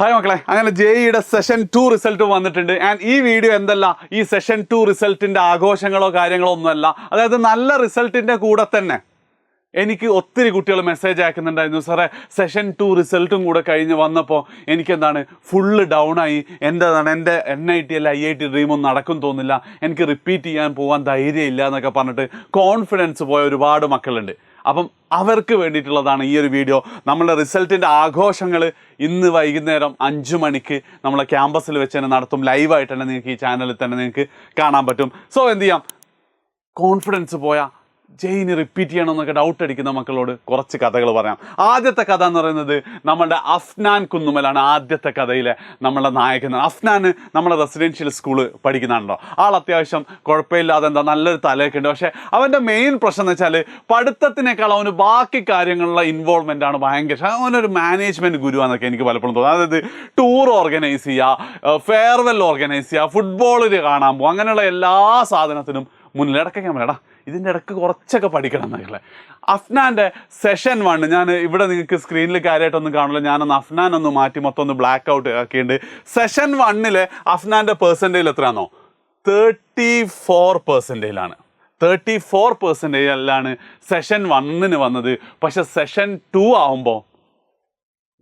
Hi മക്കളെ. അങ്ങനെ ജെഇയുടെ സെഷൻ ടു റിസൾട്ട് വന്നിട്ടുണ്ട്. ആൻഡ് ഈ വീഡിയോ എന്തല്ല? ഈ സെഷൻ ടു റിസൾട്ടിന്റെ ആഘോഷങ്ങളോ കാര്യങ്ങളോ ഒന്നുമല്ല. അതായത് നല്ല റിസൾട്ടിന്റെ കൂടെ തന്നെ എനിക്ക് ഒത്തിരി കുട്ടികൾ മെസ്സേജ് അയക്കുന്നുണ്ടായിരുന്നു. സാറേ സെഷൻ ടു റിസൾട്ടും കൂടെ കഴിഞ്ഞ് വന്നപ്പോൾ എനിക്കെന്താണ്? ഫുള്ള് ഡൗൺ ആയി. എന്താണ് എന്റെ എൻ ഐ ടി അല്ല ഐ ഐ ടി ഡ്രീമൊന്നും നടക്കും തോന്നില്ല. എനിക്ക് റിപ്പീറ്റ് ചെയ്യാൻ പോകാൻ ധൈര്യമില്ല എന്നൊക്കെ പറഞ്ഞിട്ട് കോൺഫിഡൻസ് പോയ ഒരുപാട് മക്കളുണ്ട്. അപ്പം അവർക്ക് വേണ്ടിയിട്ടുള്ളതാണ് ഈ ഒരു വീഡിയോ. നമ്മളുടെ റിസൾട്ടിന്റെ ആഘോഷങ്ങൾ ഇന്ന് വൈകുന്നേരം അഞ്ച് മണിക്ക് നമ്മളെ ക്യാമ്പസിൽ വെച്ച് തന്നെ നടത്തും. ലൈവായിട്ട് തന്നെ നിങ്ങൾക്ക് ഈ ചാനലിൽ തന്നെ നിങ്ങൾക്ക് കാണാൻ പറ്റും. സോ എന്ത് ചെയ്യാം? കോൺഫിഡൻസ് പോയ ജയിന് റിപ്പീറ്റ് ചെയ്യണമെന്നൊക്കെ ഡൗട്ട് അടിക്കുന്ന മക്കളോട് കുറച്ച് കഥകൾ പറയാം. ആദ്യത്തെ കഥ എന്ന് പറയുന്നത് നമ്മളുടെ അഫ്നാൻ കുന്നുമലാണ് ആദ്യത്തെ കഥയിലെ നമ്മളുടെ നായകൻ. അഫ്നാൻ നമ്മുടെ റെസിഡൻഷ്യൽ സ്കൂൾ പഠിക്കുന്നതാണല്ലോ ആൾ അത്യാവശ്യം കുഴപ്പമില്ലാതെ എന്താ നല്ലൊരു തലയൊക്കെ ഉണ്ട്. പക്ഷേ അവന്റെ മെയിൻ പ്രശ്നം എന്ന് വെച്ചാൽ പഠിത്തത്തിനേക്കാൾ അവന് ബാക്കി കാര്യങ്ങളിലുള്ള ഇൻവോൾവ്മെന്റ് ആണ് ഭയങ്കര. അവനൊരു മാനേജ്മെന്റ് ഗുരുവാന്നൊക്കെ എനിക്ക് പലപ്പോഴും തോന്നുന്നത് അതായത് ടൂർ ഓർഗനൈസ് ചെയ്യുക ഫെയർവെൽ ഓർഗനൈസ് ചെയ്യുക ഫുട്ബോളിൽ കാണാൻ പോകും അങ്ങനെയുള്ള എല്ലാ സാധനത്തിനും മുന്നിൽ ഇടയ്ക്ക് ഞാൻ പറയാം ഇതിന്റെ ഇടയ്ക്ക് കുറച്ചൊക്കെ പഠിക്കണം എന്നൊക്കെ അഫ്നാന്റെ സെഷൻ വൺ ഞാൻ ഇവിടെ നിങ്ങൾക്ക് സ്ക്രീനിൽ കാര്യമായിട്ടൊന്നും കാണില്ല ഞാനൊന്ന് അഫ്നാൻ ഒന്ന് മാറ്റി മൊത്തം ഒന്ന് ബ്ലാക്ക് ഔട്ട് ആക്കിയിട്ടുണ്ട് സെഷൻ വണ്ണിൽ അഫ്നാന്റെ പേഴ്സന്റേജിൽ എത്രയാണോ തേർട്ടി ഫോർ പെർസെന്റേജിലാണ് തേർട്ടി ഫോർ പെർസെന്റേജിലാണ് സെഷൻ വണ്ണിന് വന്നത്. പക്ഷെ സെഷൻ ടു ആവുമ്പോൾ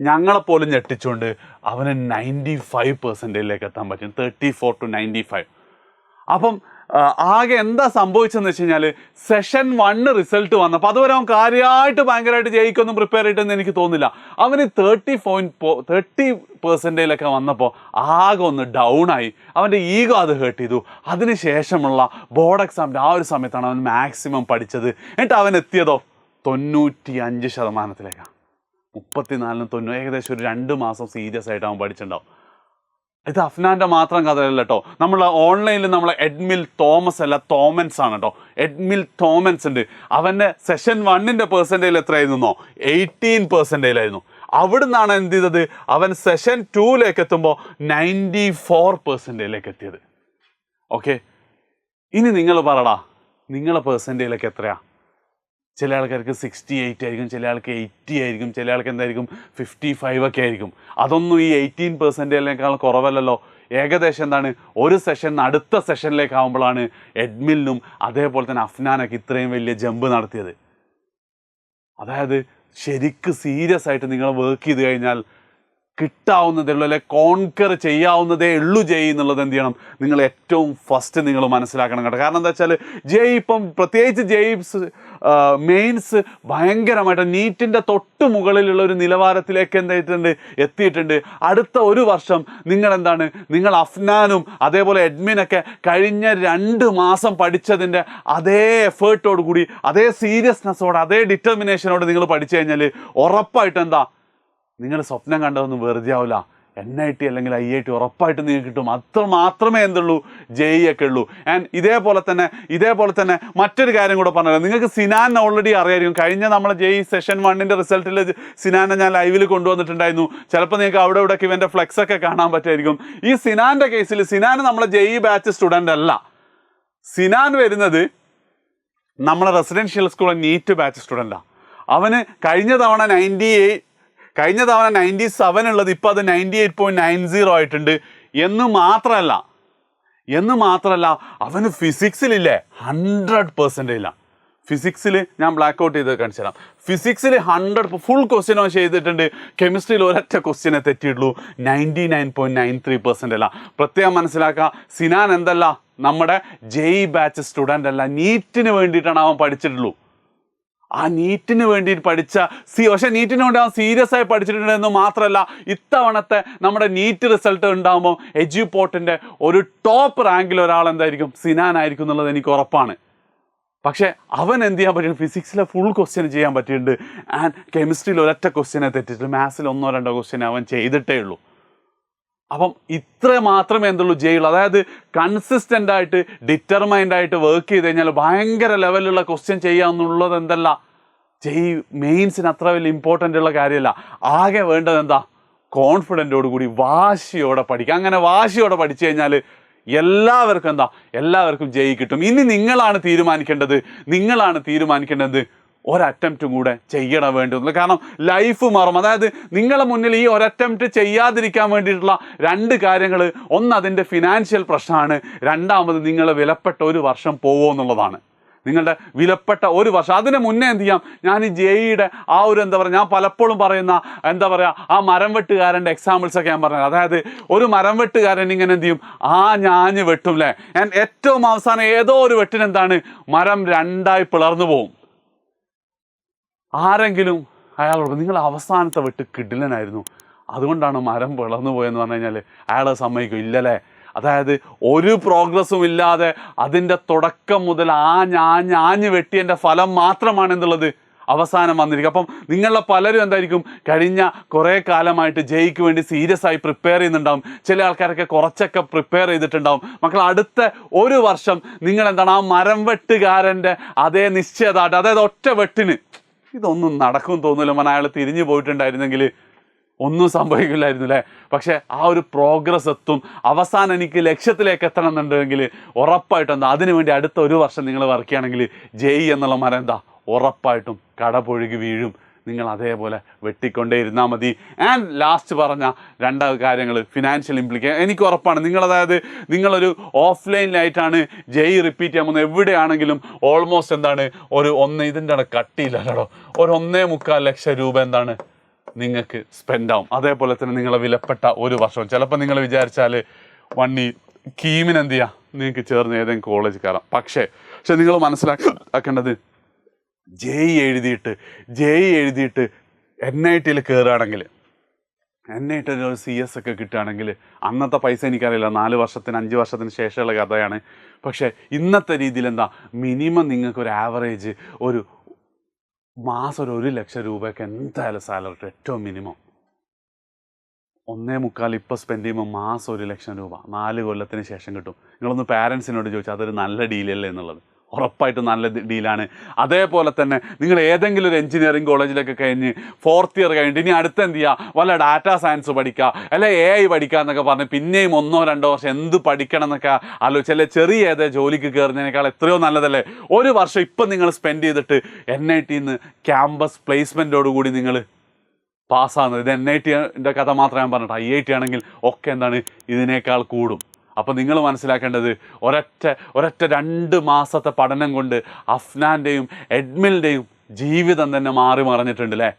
ഞങ്ങളെപ്പോലും ഞെട്ടിച്ചുകൊണ്ട് അവന് നയന്റി ഫൈവ് പെർസെന്റേജിലേക്ക് എത്താൻ പറ്റും. Thirty four to ninety five അപ്പം ആകെ എന്താ സംഭവിച്ചതെന്ന് വെച്ച് കഴിഞ്ഞാൽ സെഷൻ വണ്ണ് റിസൾട്ട് വന്നപ്പോൾ അതുവരെ അവൻ കാര്യമായിട്ട് ഭയങ്കരമായിട്ട് ജയിക്കൊന്നും പ്രിപ്പയർ ആയിട്ടെന്ന് എനിക്ക് തോന്നില്ല അവന് തേർട്ടി പോയിന്റ് തേർട്ടി പെർസെന്റേജിലൊക്കെ വന്നപ്പോൾ ആകെ ഒന്ന് ഡൗൺ ആയി. അവന്റെ ഈഗോ അത് ഹേർട്ട് ചെയ്തു. അതിന് ശേഷമുള്ള ബോർഡ് എക്സാമിന്റെ ആ ഒരു സമയത്താണ് അവൻ മാക്സിമം പഠിച്ചത്. എന്നിട്ട് അവൻ എത്തിയതോ? തൊണ്ണൂറ്റി അഞ്ച് ശതമാനത്തിലേക്കാണ് മുപ്പത്തിനാലിന് തൊണ്ണൂറ് ഏകദേശം ഒരു രണ്ട് മാസം സീരിയസ് ആയിട്ട് അവൻ പഠിച്ചിട്ടുണ്ടാവും. ഇത് അഫ്നാന്റെ മാത്രം കഥയല്ല കേട്ടോ നമ്മൾ ഓൺലൈനിൽ നമ്മൾ എഡ്മിൽ തോമസ് അല്ല തോമൻസ് ആണ് കേട്ടോ എഡ്മിൽ തോമൻസ് ഉണ്ട്. അവന്റെ സെഷൻ വണ്ണിന്റെ പേഴ്സന്റേജിൽ എത്രയായിരുന്നോ? എയ്റ്റീൻ പെർസെന്റേജിലായിരുന്നു അവിടുന്നാണ് എന്ത് ചെയ്തത്? അവൻ സെഷൻ ടൂവിലേക്ക് എത്തുമ്പോൾ നയന്റി ഫോർ പെർസെന്റേജിലേക്ക് എത്തിയത്. ഓക്കെ ഇനി നിങ്ങൾ പറടാ നിങ്ങളെ പേഴ്സന്റേജിലേക്ക് എത്രയാ? ചില ആൾക്കാർക്ക് സിക്സ്റ്റി എയ്റ്റ് ആയിരിക്കും ചില ആൾക്ക് എയ്റ്റി ആയിരിക്കും ചില ആൾക്ക് എന്തായിരിക്കും ഫിഫ്റ്റി ഫൈവ് ഒക്കെ ആയിരിക്കും. അതൊന്നും ഈ എയ്റ്റീൻ പെർസെന്റേജിനേക്കാൾ കുറവല്ലല്ലോ. ഏകദേശം എന്താണ്? ഒരു സെഷൻ അടുത്ത സെഷനിലേക്ക് ആകുമ്പോഴാണ് എഡ്മിലിനും അതേപോലെ തന്നെ അഫ്നാനൊക്കെ ഇത്രയും വലിയ ജമ്പ് നടത്തിയത്. അതായത് ശരിക്ക് സീരിയസ് ആയിട്ട് നിങ്ങൾ വർക്ക് ചെയ്ത് കഴിഞ്ഞാൽ കിട്ടാവുന്നതേ ഉള്ളൂ അല്ലെ കോൺകർ ചെയ്യാവുന്നതേ ഉള്ളൂ ജയ് എന്നുള്ളത് എന്ത് ചെയ്യണം? നിങ്ങൾ ഏറ്റവും ഫസ്റ്റ് നിങ്ങൾ മനസ്സിലാക്കണം കേട്ടോ. കാരണം എന്താ വെച്ചാൽ ജയ് ഇപ്പം പ്രത്യേകിച്ച് ജെയ്സ് മെയിൻസ് ഭയങ്കരമായിട്ട് നീറ്റിന്റെ തൊട്ട് മുകളിലുള്ള ഒരു നിലവാരത്തിലേക്ക് എന്തായിട്ടുണ്ട് എത്തിയിട്ടുണ്ട്. അടുത്ത ഒരു വർഷം നിങ്ങൾ എന്താണ് നിങ്ങൾ അഫ്നാനും അതേപോലെ എഡ്മിനൊക്കെ കഴിഞ്ഞ രണ്ട് മാസം പഠിച്ചതിന്റെ അതേ എഫേർട്ടോട് കൂടി അതേ സീരിയസ്നെസ്സോടെ അതേ ഡിറ്റർമിനേഷനോട് നിങ്ങൾ പഠിച്ചു കഴിഞ്ഞാൽ ഉറപ്പായിട്ട് എന്താ? നിങ്ങൾ സ്വപ്നം കണ്ടതൊന്നും വെറുതെ ആവില്ല എൻ ഐ ടി അല്ലെങ്കിൽ ഐ ഐ ടി ഉറപ്പായിട്ട് നിങ്ങൾക്ക് കിട്ടും. അത്ര മാത്രമേ എന്തുള്ളൂ? ജെഇ ഒക്കെ ഉള്ളൂ. ആൻഡ് ഇതേപോലെ തന്നെ ഇതേപോലെ തന്നെ മറ്റൊരു കാര്യം കൂടെ പറഞ്ഞത് നിങ്ങൾക്ക് സിനാൻ ഓൾറെഡി അറിയായിരിക്കും. കഴിഞ്ഞ നമ്മളെ ജെഇ സെഷൻ വണ്ണിന്റെ റിസൾട്ടിൽ സിനാനെ ഞാൻ ലൈവിൽ കൊണ്ടുവന്നിട്ടുണ്ടായിരുന്നു. ചിലപ്പോൾ നിങ്ങൾക്ക് അവിടെ ഇവിടെ ഇവന്റെ ഫ്ലെക്സ് ഒക്കെ കാണാൻ പറ്റുമായിരിക്കും. ഈ സിനാന്റെ കേസിൽ സിനാൻ നമ്മളെ ജെഇ ബാച്ച് സ്റ്റുഡന്റ് അല്ല. സിനാൻ വരുന്നത് നമ്മളെ റെസിഡൻഷ്യൽ സ്കൂളിൽ നീറ്റ് ബാച്ച് സ്റ്റുഡന്റാണ് അവന് കഴിഞ്ഞ തവണ നയന്റി എയ്റ്റ് കഴിഞ്ഞ തവണ നയന്റി സെവൻ ഉള്ളത് ഇപ്പോൾ അത് ninety eight point nine zero ആയിട്ടുണ്ട്. എന്ന് മാത്രമല്ല എന്ന് മാത്രമല്ല അവന് ഫിസിക്സിലില്ലേ ഹൺഡ്രഡ് ഇല്ല? ഫിസിക്സിൽ ഞാൻ ബ്ലാക്ക് ഔട്ട് ചെയ്ത് കാണിച്ചു തരാം. ഫിസിക്സിൽ ഹൺഡ്രഡ് ഫുൾ ക്വസ്റ്റ്യൻ അവൻ ചെയ്തിട്ടുണ്ട്. കെമിസ്ട്രിയിൽ ഒരൊറ്റ ക്വസ്റ്റ്യനെ തെറ്റിയിട്ടുള്ളൂ. Ninety nine point nine three percent അല്ല പ്രത്യേകം മനസ്സിലാക്കുക സിനാൻ എന്തല്ല? നമ്മുടെ ജെയ് ബാച്ച് സ്റ്റുഡന്റ് അല്ല. നീറ്റിന് വേണ്ടിയിട്ടാണ് അവൻ പഠിച്ചിട്ടുള്ളൂ. ആ നീറ്റിന് വേണ്ടി പഠിച്ച സി പക്ഷേ നീറ്റിന് വേണ്ടി അവൻ സീരിയസ് ആയി പഠിച്ചിട്ടുണ്ടെന്ന് മാത്രമല്ല ഇത്തവണത്തെ നമ്മുടെ നീറ്റ് റിസൾട്ട് ഉണ്ടാകുമ്പോൾ എജ്യൂപോർട്ടിന്റെ ഒരു ടോപ്പ് റാങ്കിൽ ഒരാൾ എന്തായിരിക്കും? സിനാൻ ആയിരിക്കും എന്നുള്ളത് എനിക്ക് ഉറപ്പാണ്. പക്ഷേ അവൻ എന്ത് ചെയ്യാൻ പറ്റും ഫിസിക്സിലെ ഫുൾ ക്വസ്റ്റ്യൻ ചെയ്യാൻ പറ്റിയിട്ടുണ്ട്. ആൻഡ് കെമിസ്ട്രിയിൽ ഒരൊറ്റ ക്വസ്റ്റ്യനെ തെറ്റിട്ടുണ്ട് മാത്സിൽ ഒന്നോ രണ്ടോ ക്വസ്റ്റ്യൻ അവൻ ചെയ്തിട്ടേ ഉള്ളൂ. അപ്പം ഇത്ര മാത്രമേ എന്തുള്ളൂ ജയിലുള്ളൂ അതായത് കൺസിസ്റ്റന്റ് ആയിട്ട് ഡിറ്റർമൈൻഡ് ആയിട്ട് വർക്ക് ചെയ്ത് കഴിഞ്ഞാൽ ഭയങ്കര ലെവലിലുള്ള ക്വസ്റ്റ്യൻ ചെയ്യാമെന്നുള്ളത് എന്തല്ല? ജയ് മെയിൻസിന് അത്ര വലിയ ഇമ്പോർട്ടന്റ് ഉള്ള കാര്യമല്ല ആകെ വേണ്ടത് എന്താ? കോൺഫിഡന്റോട് കൂടി വാശിയോടെ പഠിക്കുക. അങ്ങനെ വാശിയോടെ പഠിച്ചു കഴിഞ്ഞാൽ എല്ലാവർക്കും എന്താ? എല്ലാവർക്കും ജയി കിട്ടും. ഇനി നിങ്ങളാണ് തീരുമാനിക്കേണ്ടത്. നിങ്ങളാണ് തീരുമാനിക്കേണ്ടത് ഒരറ്റംപ്റ്റും കൂടെ ചെയ്യണം വേണ്ടി കാരണം ലൈഫ് മാറും. അതായത് നിങ്ങളുടെ മുന്നിൽ ഈ ഒരറ്റംപ്റ്റ് ചെയ്യാതിരിക്കാൻ വേണ്ടിയിട്ടുള്ള രണ്ട് കാര്യങ്ങൾ. ഒന്ന് അതിന്റെ ഫിനാൻഷ്യൽ പ്രശ്നമാണ്. രണ്ടാമത് നിങ്ങൾ വിലപ്പെട്ട ഒരു വർഷം പോകുമോ എന്നുള്ളതാണ്. നിങ്ങളുടെ വിലപ്പെട്ട ഒരു വർഷം. അതിന് മുന്നേ എന്ത് ചെയ്യാം? ഞാൻ ഈ ജെയിയുടെ ആ ഒരു എന്താ പറയുക ഞാൻ പലപ്പോഴും പറയുന്ന എന്താ പറയുക ആ മരം വെട്ടുകാരന്റെ എക്സാമ്പിൾസ് ഒക്കെ ഞാൻ പറഞ്ഞത്. അതായത് ഒരു മരം വെട്ടുകാരൻ ഇങ്ങനെ എന്ത് ചെയ്യും? ആ ഞാഞ്ഞ് വെട്ടും അല്ലേ ഏറ്റവും അവസാനം ഏതോ ഒരു വെട്ടിനെന്താണ് മരം രണ്ടായി പിളർന്നു പോവും. ആരെങ്കിലും അയാളോട് നിങ്ങൾ അവസാനത്തെ വെട്ട് കിടിലനായിരുന്നു. അതുകൊണ്ടാണ് മരം പിളർന്നു പോയെന്ന് പറഞ്ഞു കഴിഞ്ഞാൽ അയാളെ സമ്മതിക്കും. ഇല്ലല്ലേ? അതായത് ഒരു പ്രോഗ്രസ്സും ഇല്ലാതെ അതിന്റെ തുടക്കം മുതൽ ആ ഞാഞ്ഞ് ആഞ്ഞ് വെട്ടിയതിന്റെ ഫലം മാത്രമാണ് എന്നുള്ളത് അവസാനം വന്നിരിക്കും. അപ്പം നിങ്ങളെ പലരും എന്തായിരിക്കും? കഴിഞ്ഞ കുറേ കാലമായിട്ട് ജയിക്ക് വേണ്ടി സീരിയസ് ആയി പ്രിപ്പയർ ചെയ്യുന്നുണ്ടാവും. ചില ആൾക്കാരൊക്കെ കുറച്ചൊക്കെ പ്രിപ്പയർ ചെയ്തിട്ടുണ്ടാവും. മക്കൾ അടുത്ത ഒരു വർഷം നിങ്ങൾ എന്താണ് ആ മരം വെട്ടുകാരന്റെ അതേ നിശ്ചയദാർഢ്യം അതായത് ഒറ്റ വെട്ടിന് ഇതൊന്നും നടക്കും തോന്നില്ല മന അയാൾ തിരിഞ്ഞു പോയിട്ടുണ്ടായിരുന്നെങ്കിൽ ഒന്നും സംഭവിക്കില്ലായിരുന്നു അല്ലേ? പക്ഷേ ആ ഒരു പ്രോഗ്രസ് എത്തും. അവസാനം എനിക്ക് ലക്ഷ്യത്തിലേക്ക് എത്തണം എന്നുണ്ടെങ്കിൽ ഉറപ്പായിട്ടും എന്താ അതിനുവേണ്ടി അടുത്ത ഒരു വർഷം നിങ്ങൾ വർക്ക് ചെയ്യുകയാണെങ്കിൽ ജയി എന്നുള്ള മരം എന്താ ഉറപ്പായിട്ടും കടപൊഴുകി വീഴും. നിങ്ങൾ അതേപോലെ വെട്ടിക്കൊണ്ടേ ഇരുന്നാൽ മതി. ആൻഡ് ലാസ്റ്റ് പറഞ്ഞ രണ്ട് കാര്യങ്ങൾ ഫിനാൻഷ്യൽ ഇംപ്ലിക്കേ എനിക്ക് ഉറപ്പാണ്. നിങ്ങൾ അതായത് നിങ്ങളൊരു ഓഫ്ലൈനിലായിട്ടാണ് ജയ് റിപ്പീറ്റ് ചെയ്യാൻ പോകുന്നത് എവിടെയാണെങ്കിലും ഓൾമോസ്റ്റ് എന്താണ് ഒരു ഒന്ന് ഇതിന്റെ കട്ടിയില്ലല്ലോ ഒരു ഒന്നേ മുക്കാൽ ലക്ഷം രൂപ എന്താണ് നിങ്ങൾക്ക് സ്പെൻഡ് ആവും. അതേപോലെ തന്നെ നിങ്ങളെ വിലപ്പെട്ട ഒരു വർഷം. ചിലപ്പോൾ നിങ്ങൾ വിചാരിച്ചാൽ വണ്ണി കീമിനെന്ത് ചെയ്യാം നിങ്ങൾക്ക് ചേർന്ന് ഏതെങ്കിലും കോളേജ് കയറാം. പക്ഷേ പക്ഷെ നിങ്ങൾ മനസ്സിലാക്കേണ്ടത് ജെയ് എഴുതിയിട്ട് ജെയ് എഴുതിയിട്ട് എൻ ഐ ടിയിൽ കയറുകയാണെങ്കിൽ എൻ ഐ ടിയിൽ ഒരു സി എസ് ഒക്കെ കിട്ടുകയാണെങ്കിൽ അന്നത്തെ പൈസ എനിക്കറിയില്ല. നാല് വർഷത്തിന് അഞ്ച് വർഷത്തിന് ശേഷമുള്ള കഥയാണ്. പക്ഷേ ഇന്നത്തെ രീതിയിൽ എന്താ? മിനിമം നിങ്ങൾക്ക് ഒരു ആവറേജ് ഒരു മാസം ഒരു ഒരു ലക്ഷം രൂപയ്ക്ക് എന്തായാലും സാലറി ഏറ്റവും മിനിമം ഒന്നേ മുക്കാൽ ഇപ്പോൾ സ്പെൻഡ് ചെയ്യുമ്പോൾ മാസം ഒരു ലക്ഷം രൂപ. നാല് കൊല്ലത്തിന് ശേഷം കിട്ടും. നിങ്ങളൊന്ന് പാരൻസിനോട് ചോദിച്ചാൽ അതൊരു നല്ല ഡീലല്ലേ എന്നുള്ളത്. ഉറപ്പായിട്ടും നല്ല ഡീലാണ്. അതേപോലെ തന്നെ നിങ്ങൾ ഏതെങ്കിലും ഒരു എഞ്ചിനീയറിംഗ് കോളേജിലൊക്കെ കഴിഞ്ഞ് ഫോർത്ത് ഇയർ കഴിഞ്ഞിട്ട് ഇനി അടുത്ത് എന്ത് ചെയ്യുക വല്ല ഡാറ്റാ സയൻസ് പഠിക്കുക അല്ലെ എ ഐ പഠിക്കുക എന്നൊക്കെ പറഞ്ഞ് പിന്നെയും ഒന്നോ രണ്ടോ വർഷം എന്ത് പഠിക്കണം എന്നൊക്കെ ആലോചിച്ച് അല്ലെ ചെറിയ ഏതേ ജോലിക്ക് കയറുന്നതിനേക്കാൾ എത്രയോ നല്ലതല്ലേ? ഒരു വർഷം ഇപ്പം നിങ്ങൾ സ്പെൻഡ് ചെയ്തിട്ട് എൻ ഐ ടിന്ന് ക്യാമ്പസ് പ്ലേസ്മെന്റോടുകൂടി നിങ്ങൾ പാസ്സാകുന്നത് ഇത് എൻ ഐ ടിന്റെ കഥ മാത്രമേ ഞാൻ പറഞ്ഞിട്ട് ഐ ഐ ടി ആണെങ്കിൽ ഒക്കെ എന്താണ് ഇതിനേക്കാൾ കൂടും. അപ്പോൾ നിങ്ങൾ മനസ്സിലാക്കേണ്ടത് ഒരൊറ്റ ഒരൊറ്റ രണ്ട് മാസത്തെ പഠനം കൊണ്ട് അഫ്നാന്റെയും എഡ്മിലിന്റെയും ജീവിതം തന്നെ മാറി മറിഞ്ഞിട്ടുണ്ട് അല്ലേ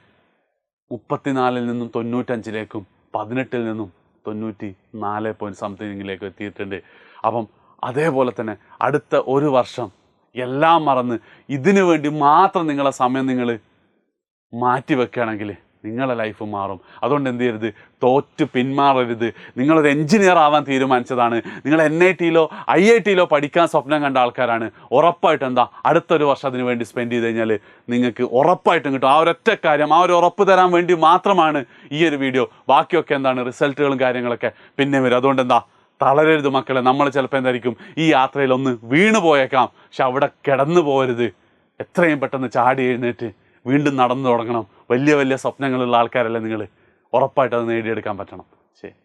മുപ്പത്തിനാലിൽ നിന്നും തൊണ്ണൂറ്റഞ്ചിലേക്കും പതിനെട്ടിൽ നിന്നും തൊണ്ണൂറ്റി നാല് പോയിന്റ് സംതിങ്ങിലേക്ക് എത്തിയിട്ടുണ്ട്. അപ്പം അതേപോലെ തന്നെ അടുത്ത ഒരു വർഷം എല്ലാം മറന്ന് ഇതിനു വേണ്ടി മാത്രം നിങ്ങളെ സമയം നിങ്ങൾ മാറ്റി വെക്കുകയാണെങ്കിൽ നിങ്ങളുടെ ലൈഫ് മാറും. അതുകൊണ്ട് എന്ത് ചെയ്യരുത്? തോറ്റ് പിന്മാറരുത്. നിങ്ങളൊരു എഞ്ചിനീയർ ആവാൻ തീരുമാനിച്ചതാണ്. നിങ്ങൾ എൻ ഐ ടിയിലോ ഐ ഐ ടിയിലോ പഠിക്കാൻ സ്വപ്നം കണ്ട ആൾക്കാരാണ്. ഉറപ്പായിട്ട് എന്താ? അടുത്തൊരു വർഷം അതിന് വേണ്ടി സ്പെൻഡ് ചെയ്ത് കഴിഞ്ഞാൽ നിങ്ങൾക്ക് ഉറപ്പായിട്ടും കിട്ടും. ആ ഒരൊറ്റ കാര്യം ആ ഒരു ഉറപ്പ് തരാൻ വേണ്ടി മാത്രമാണ് ഈ ഒരു വീഡിയോ ബാക്കിയൊക്കെ എന്താണ്? റിസൾട്ടുകളും കാര്യങ്ങളൊക്കെ പിന്നെ വരും. അതുകൊണ്ട് എന്താ? തളരരുത് മക്കളെ. നമ്മൾ ചിലപ്പോൾ എന്തായിരിക്കും? ഈ യാത്രയിൽ ഒന്ന് വീണു പോയേക്കാം പക്ഷെ അവിടെ കിടന്നു പോകരുത് എത്രയും പെട്ടെന്ന് ചാടി എഴുന്നേറ്റ് വീണ്ടും നടന്നു തുടങ്ങണം. വലിയ വലിയ സ്വപ്നങ്ങളുള്ള ആൾക്കാരല്ലേ നിങ്ങൾ ഉറപ്പായിട്ട് അത് നേടിയെടുക്കാൻ പറ്റണം. ശരി.